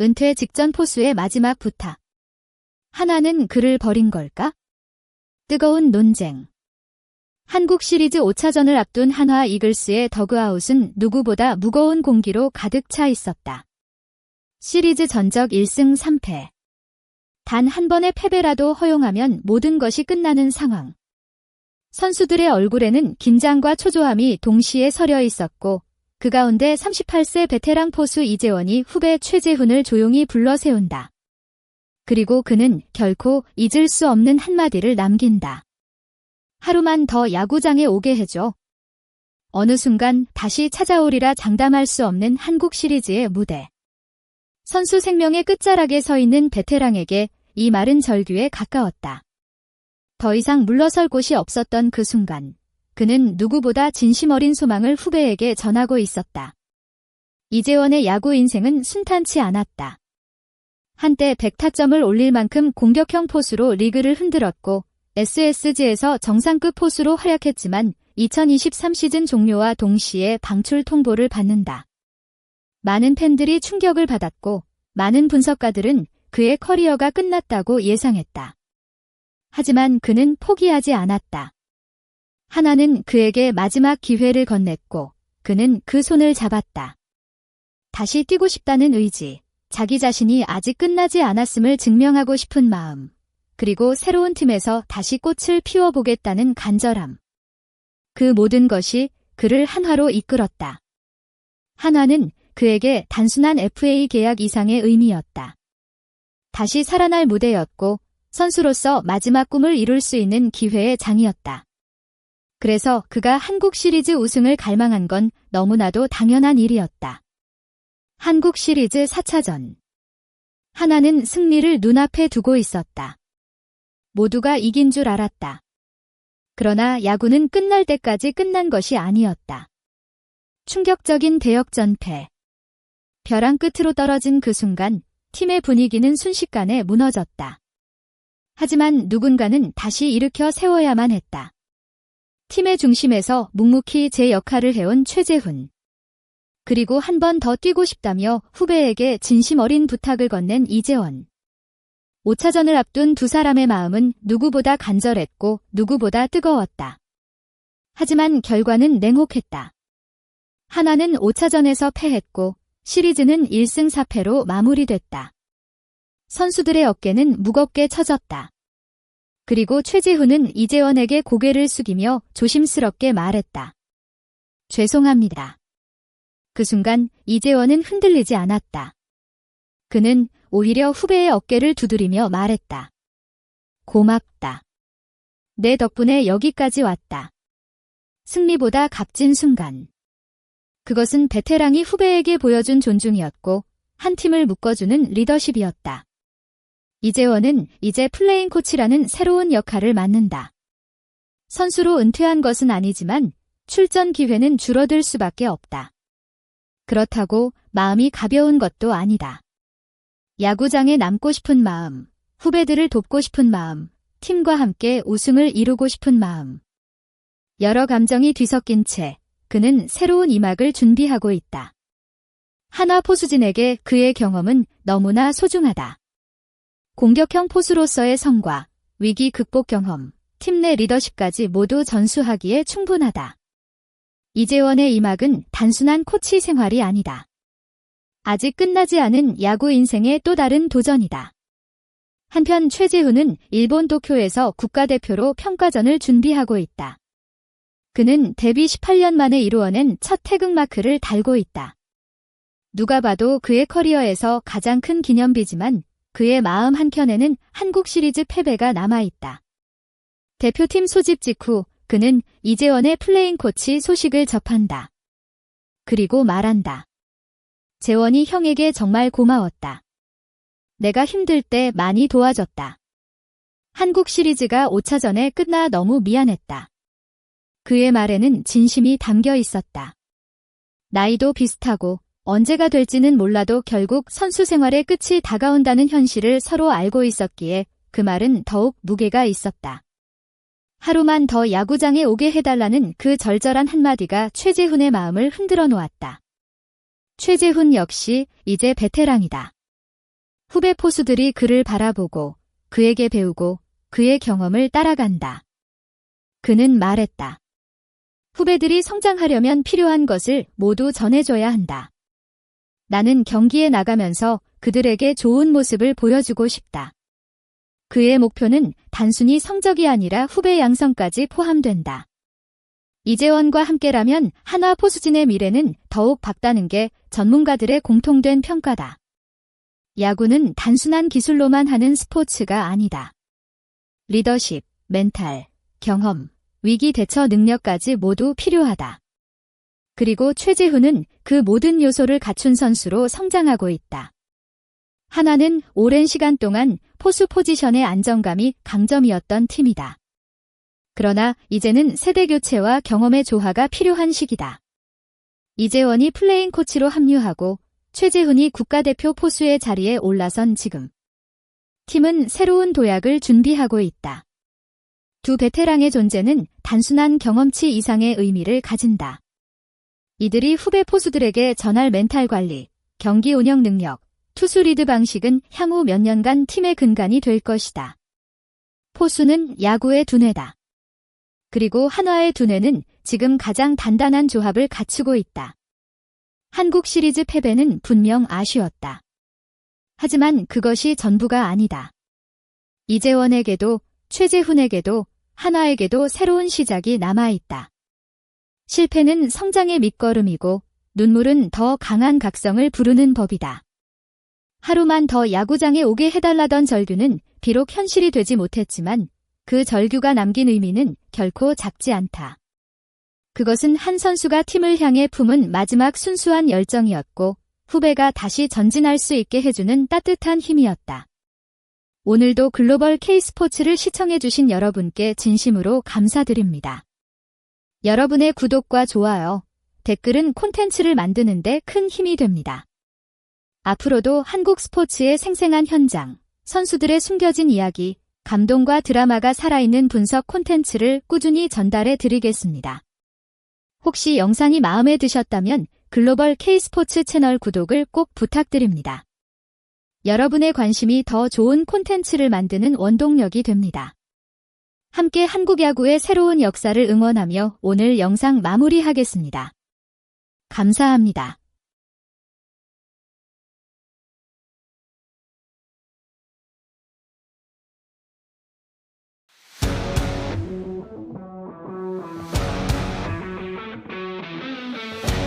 은퇴 직전 포수의 마지막 부탁. 하나는 그를 버린 걸까? 뜨거운 논쟁. 한국 시리즈 5차전을 앞둔 한화 이글스의 더그아웃은 누구보다 무거운 공기로 가득 차 있었다. 시리즈 전적 1승 3패. 단 한 번의 패배라도 허용하면 모든 것이 끝나는 상황. 선수들의 얼굴에는 긴장과 초조함이 동시에 서려 있었고 그 가운데 38세 베테랑 포수 이재원이 후배 최재훈을 조용히 불러 세운다. 그리고 그는 결코 잊을 수 없는 한마디를 남긴다. 하루만 더 야구장에 오게 해줘. 어느 순간 다시 찾아오리라 장담할 수 없는 한국 시리즈의 무대. 선수 생명의 끝자락에 서 있는 베테랑에게 이 말은 절규에 가까웠다. 더 이상 물러설 곳이 없었던 그 순간, 그는 누구보다 진심 어린 소망을 후배에게 전하고 있었다. 이재원의 야구 인생은 순탄치 않았다. 한때 100타점을 올릴 만큼 공격형 포수로 리그를 흔들었고 SSG에서 정상급 포수로 활약했지만 2023 시즌 종료와 동시에 방출 통보를 받는다. 많은 팬들이 충격을 받았고 많은 분석가들은 그의 커리어가 끝났다고 예상했다. 하지만 그는 포기하지 않았다. 하나는 그에게 마지막 기회를 건넸고 그는 그 손을 잡았다. 다시 뛰고 싶다는 의지, 자기 자신이 아직 끝나지 않았음을 증명하고 싶은 마음, 그리고 새로운 팀에서 다시 꽃을 피워보겠다는 간절함. 그 모든 것이 그를 한화로 이끌었다. 한화는 그에게 단순한 FA 계약 이상의 의미였다. 다시 살아날 무대였고 선수로서 마지막 꿈을 이룰 수 있는 기회의 장이었다. 그래서 그가 한국 시리즈 우승을 갈망한 건 너무나도 당연한 일이었다. 한국 시리즈 4차전. 하나는 승리를 눈앞에 두고 있었다. 모두가 이긴 줄 알았다. 그러나 야구는 끝날 때까지 끝난 것이 아니었다. 충격적인 대역전패. 벼랑 끝으로 떨어진 그 순간 팀의 분위기는 순식간에 무너졌다. 하지만 누군가는 다시 일으켜 세워야만 했다. 팀의 중심에서 묵묵히 제 역할을 해온 최재훈. 그리고 한 번 더 뛰고 싶다며 후배에게 진심 어린 부탁을 건넨 이재원. 5차전을 앞둔 두 사람의 마음은 누구보다 간절했고 누구보다 뜨거웠다. 하지만 결과는 냉혹했다. 하나는 5차전에서 패했고 시리즈는 1승 4패로 마무리됐다. 선수들의 어깨는 무겁게 처졌다. 그리고 최재훈은 이재원에게 고개를 숙이며 조심스럽게 말했다. 죄송합니다. 그 순간 이재원은 흔들리지 않았다. 그는 오히려 후배의 어깨를 두드리며 말했다. 고맙다. 내 덕분에 여기까지 왔다. 승리보다 값진 순간. 그것은 베테랑이 후배에게 보여준 존중이었고 한 팀을 묶어주는 리더십이었다. 이재원은 이제 플레인 코치라는 새로운 역할을 맡는다. 선수로 은퇴한 것은 아니지만 출전 기회는 줄어들 수밖에 없다. 그렇다고 마음이 가벼운 것도 아니다. 야구장에 남고 싶은 마음, 후배들을 돕고 싶은 마음, 팀과 함께 우승을 이루고 싶은 마음. 여러 감정이 뒤섞인 채 그는 새로운 이막을 준비하고 있다. 하나 포수진에게 그의 경험은 너무나 소중하다. 공격형 포수로서의 성과, 위기 극복 경험, 팀 내 리더십까지 모두 전수하기에 충분하다. 이재원의 이막은 단순한 코치 생활이 아니다. 아직 끝나지 않은 야구 인생의 또 다른 도전이다. 한편 최재훈은 일본 도쿄에서 국가대표로 평가전을 준비하고 있다. 그는 데뷔 18년 만에 이루어낸 첫 태극마크를 달고 있다. 누가 봐도 그의 커리어에서 가장 큰 기념비지만 그의 마음 한켠에는 한국 시리즈 패배가 남아있다. 대표팀 소집 직후 그는 이재원의 플레인 코치 소식을 접한다. 그리고 말한다. 재원이 형에게 정말 고마웠다. 내가 힘들 때 많이 도와줬다. 한국 시리즈가 5차전에 끝나 너무 미안했다. 그의 말에는 진심이 담겨 있었다. 나이도 비슷하고 언제가 될지는 몰라도 결국 선수 생활의 끝이 다가온다는 현실을 서로 알고 있었기에 그 말은 더욱 무게가 있었다. 하루만 더 야구장에 오게 해달라는 그 절절한 한마디가 최재훈의 마음을 흔들어 놓았다. 최재훈 역시 이제 베테랑이다. 후배 포수들이 그를 바라보고 그에게 배우고 그의 경험을 따라간다. 그는 말했다. 후배들이 성장하려면 필요한 것을 모두 전해줘야 한다. 나는 경기에 나가면서 그들에게 좋은 모습을 보여주고 싶다. 그의 목표는 단순히 성적이 아니라 후배 양성까지 포함된다. 이재원과 함께라면 한화 포수진의 미래는 더욱 밝다는 게 전문가들의 공통된 평가다. 야구는 단순한 기술로만 하는 스포츠가 아니다. 리더십, 멘탈, 경험, 위기 대처 능력까지 모두 필요하다. 그리고 최재훈은 그 모든 요소를 갖춘 선수로 성장하고 있다. 하나는 오랜 시간 동안 포수 포지션의 안정감이 강점이었던 팀이다. 그러나 이제는 세대 교체와 경험의 조화가 필요한 시기다. 이재원이 플레인 코치로 합류하고 최재훈이 국가대표 포수의 자리에 올라선 지금. 팀은 새로운 도약을 준비하고 있다. 두 베테랑의 존재는 단순한 경험치 이상의 의미를 가진다. 이들이 후배 포수들에게 전할 멘탈 관리, 경기 운영 능력, 투수 리드 방식은 향후 몇 년간 팀의 근간이 될 것이다. 포수는 야구의 두뇌다. 그리고 한화의 두뇌는 지금 가장 단단한 조합을 갖추고 있다. 한국 시리즈 패배는 분명 아쉬웠다. 하지만 그것이 전부가 아니다. 이재원에게도 최재훈에게도 한화에게도 새로운 시작이 남아있다. 실패는 성장의 밑거름이고 눈물은 더 강한 각성을 부르는 법이다. 하루만 더 야구장에 오게 해달라던 절규는 비록 현실이 되지 못했지만 그 절규가 남긴 의미는 결코 작지 않다. 그것은 한 선수가 팀을 향해 품은 마지막 순수한 열정이었고 후배가 다시 전진할 수 있게 해주는 따뜻한 힘이었다. 오늘도 글로벌 K스포츠를 시청해주신 여러분께 진심으로 감사드립니다. 여러분의 구독과 좋아요, 댓글은 콘텐츠를 만드는데 큰 힘이 됩니다. 앞으로도 한국 스포츠의 생생한 현장, 선수들의 숨겨진 이야기, 감동과 드라마가 살아있는 분석 콘텐츠를 꾸준히 전달해 드리겠습니다. 혹시 영상이 마음에 드셨다면 글로벌 K스포츠 채널 구독을 꼭 부탁드립니다. 여러분의 관심이 더 좋은 콘텐츠를 만드는 원동력이 됩니다. 함께 한국 야구의 새로운 역사를 응원하며 오늘 영상 마무리하겠습니다. 감사합니다.